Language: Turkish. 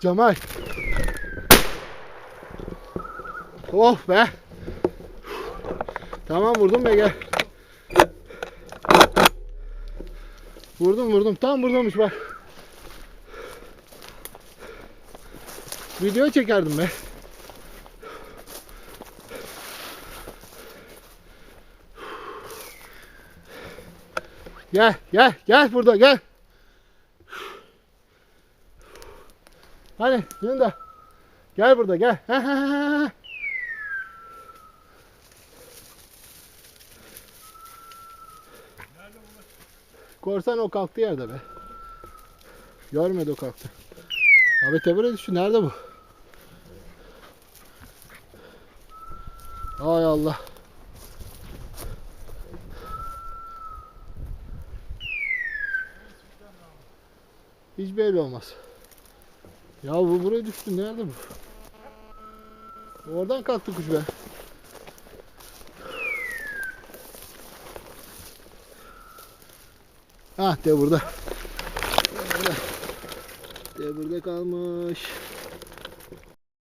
Cemal. Oh be. Tamam vurdum be gel. Vurdum vurdum. Tam buradaymış bak. Video çekerdim be. Gel gel gel burada gel. Hadi Linda. Gel burada gel. Korsan o kalktı yerde be. Görmedi o kalktı. Abi tebrik düştü. Nerede bu? Ay Allah. Hiç belli olmaz. Ya bu buraya düştü. Nerede bu? Oradan kalktı kuş be. Ah de burada. De burada. De burada kalmış.